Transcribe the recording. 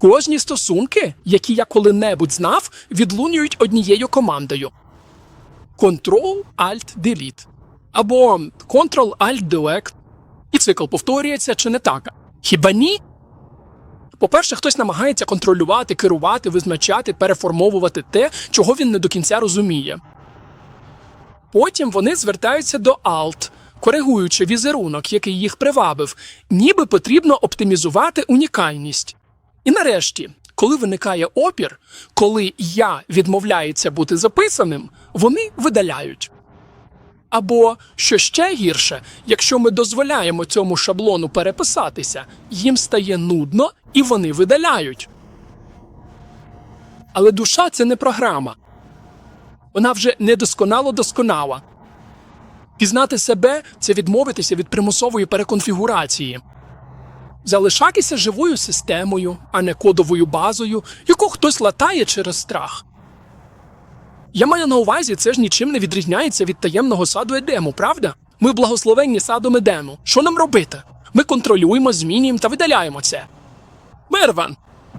Кожні стосунки, які я коли-небудь знав, відлунюють однією командою: Ctrl-Alt-Delete або Ctrl-Alt-Delete. І цикл повторюється чи не так? Хіба ні? По-перше, хтось намагається контролювати, керувати, визначати, переформовувати те, чого він не до кінця розуміє. Потім вони звертаються до Alt, коригуючи візерунок, який їх привабив, ніби потрібно оптимізувати унікальність. І нарешті, коли виникає опір, коли я відмовляється бути записаним, вони видаляють. Або, що ще гірше, якщо ми дозволяємо цьому шаблону переписатися, їм стає нудно і вони видаляють. Але душа це не програма. Вона вже недосконало досконала. Пізнати себе це відмовитися від примусової переконфігурації, залишатися живою системою, а не кодовою базою, яку хтось латає через страх. Я маю на увазі, це ж нічим не відрізняється від таємного саду Едему, правда? Ми благословенні садом Едему. Що нам робити? Ми контролюємо, змінюємо та видаляємо це. Мерван,